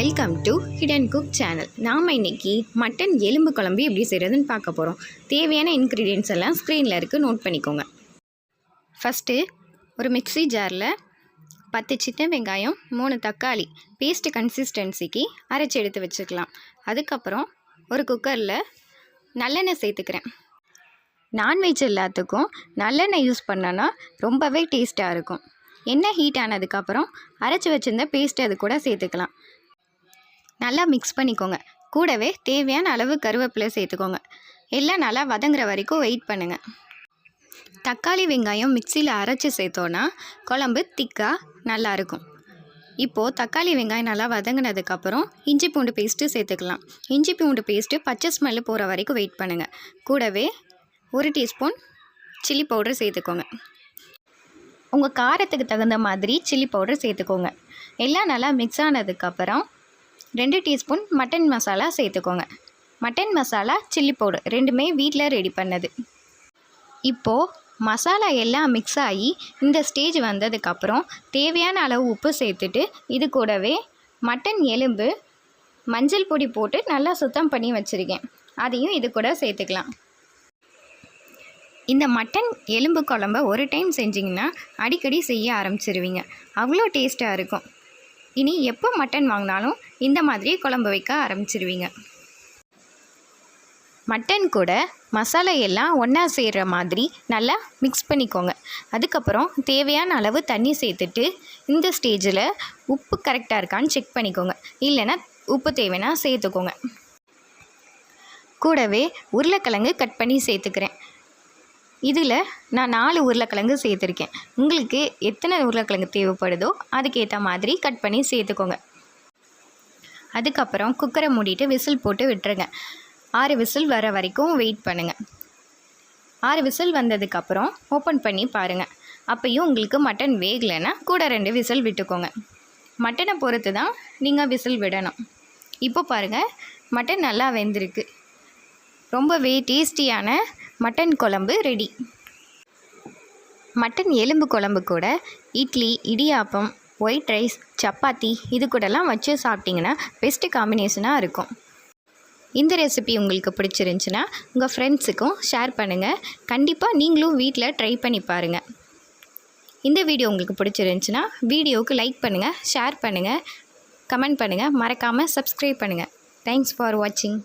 Welcome to hidden cook channel நாம் இன்னைக்கு mutton எலும்பு குழம்பு எப்படி செய்கிறதுன்னு பார்க்க போகிறோம் தேவையான இன்க்ரீடியன்ஸ் எல்லாம் ஸ்க்ரீனில் இருக்குது நோட் பண்ணிக்கோங்க. ஃபஸ்ட்டு ஒரு மிக்ஸி ஜாரில் பத்து சின்ன வெங்காயம் மூணு தக்காளி. பேஸ்ட் கன்சிஸ்டன்சிக்கு அரைச்சி எடுத்து வச்சுக்கலாம். அதுக்கப்புறம் ஒரு குக்கரில் நல்லெண்ணெய் சேர்த்துக்கிறேன். நான்வெஜ் எல்லாத்துக்கும் நல்லெண்ணெய் யூஸ் பண்ணோன்னா ரொம்பவே டேஸ்ட்டாக இருக்கும். எண்ணெய் ஹீட் ஆனதுக்கப்புறம் அரைச்சி வச்சுருந்த பேஸ்ட்டு அது கூட சேர்த்துக்கலாம். நல்லா மிக்ஸ் பண்ணிக்கோங்க. கூடவே தேவையான அளவு கருவேப்பிலை சேர்த்துக்கோங்க. எல்லாம் நல்லா வதங்குற வரைக்கும் வெயிட் பண்ணுங்கள் தக்காளி வெங்காயம் மிக்சியில் அரைச்சி சேர்த்தோன்னா குழம்பு திக்காக நல்லாயிருக்கும் இப்போது தக்காளி வெங்காயம் நல்லா வதங்கினதுக்கப்புறம் இஞ்சி பூண்டு பேஸ்ட்டு சேர்த்துக்கலாம். இஞ்சி பூண்டு பேஸ்ட்டு பச்சை ஸ்மெல்லு போகிற வரைக்கும் வெயிட் பண்ணுங்கள் கூடவே ஒரு டீஸ்பூன் சில்லி பவுடர் சேர்த்துக்கோங்க. உங்கள் காரத்துக்கு தகுந்த மாதிரி சில்லி பவுடர் சேர்த்துக்கோங்க. எல்லாம் நல்லா மிக்ஸ் ஆனதுக்கப்புறம் ரெண்டு டீஸ்பூன் மட்டன் மசாலா சேர்த்துக்கோங்க. மட்டன் மசாலா சில்லி பவுடர் ரெண்டுமே வீட்டில் ரெடி பண்ணது. இப்போது மசாலா எல்லாம் மிக்ஸ் ஆகி இந்த ஸ்டேஜ் வந்ததுக்கப்புறம் தேவையான அளவு உப்பு சேர்த்துட்டு இது கூடவே மட்டன் எலும்பு மஞ்சள் பொடி போட்டு நல்லா சுத்தம் பண்ணி வச்சுருக்கேன். அதையும் இது கூட சேர்த்துக்கலாம். இந்த மட்டன் எலும்பு குழம்ப ஒரு டைம் செஞ்சிங்கன்னா அடிக்கடி செய்ய ஆரம்பிச்சிருவீங்க. அவ்வளோ டேஸ்ட்டாக இருக்கும். இனி எப்போ மட்டன் வாங்கினாலும் இந்த மாதிரி குழம்பு வைக்க ஆரம்பிச்சிருவீங்க. மட்டன் கூட மசாலா எல்லாம் ஒன்றா சேர்கிற மாதிரி நல்லா மிக்ஸ் பண்ணிக்கோங்க. அதுக்கப்புறம் தேவையான அளவு தண்ணி சேர்த்துட்டு இந்த ஸ்டேஜில் உப்பு கரெக்டாக இருக்கான்னு செக் பண்ணிக்கோங்க. இல்லைன்னா உப்பு தேவைன்னா சேர்த்துக்கோங்க. கூடவே உருளைக்கிழங்கு கட் பண்ணி சேர்த்துக்கிறேன். இதில் நான் நாலு உருளைக்கிழங்கு சேர்த்துருக்கேன். உங்களுக்கு எத்தனை உருளைக்கிழங்கு தேவைப்படுதோ அதுக்கேற்ற மாதிரி கட் பண்ணி சேர்த்துக்கோங்க. அதுக்கப்புறம் குக்கரை மூடிட்டு விசில் போட்டு விட்டுருங்க. ஆறு விசில் வர வரைக்கும் வெயிட் பண்ணுங்கள் ஆறு விசில் வந்ததுக்கப்புறம் ஓப்பன் பண்ணி பாருங்கள் அப்பையும் உங்களுக்கு மட்டன் வேகலைன்னா கூட ரெண்டு விசில் விட்டுக்கோங்க. மட்டனை பொறுத்து தான் நீங்கள் விசில் விடணும். இப்போ பாருங்கள் மட்டன் நல்லா வெந்திருக்கு. ரொம்பவே டேஸ்டியான மட்டன் குழம்பு ரெடி. மட்டன் எலும்பு குழம்பு கூட இட்லி இடியாப்பம் ஒயிட் ரைஸ் சப்பாத்தி இது கூடலாம் வச்சு சாப்பிட்டிங்கன்னா பெஸ்ட்டு காம்பினேஷனாக இருக்கும். இந்த ரெசிபி உங்களுக்கு பிடிச்சிருந்துச்சுன்னா உங்கள் ஃப்ரெண்ட்ஸுக்கும் ஷேர் பண்ணுங்கள் கண்டிப்பாக நீங்களும் வீட்டில் ட்ரை பண்ணி பாருங்கள் இந்த வீடியோ உங்களுக்கு பிடிச்சிருந்துச்சுன்னா வீடியோவுக்கு லைக் பண்ணுங்கள் ஷேர் பண்ணுங்கள் கமெண்ட் பண்ணுங்கள் மறக்காமல் சப்ஸ்கிரைப் பண்ணுங்கள் தேங்க்ஸ் ஃபார் வாட்சிங்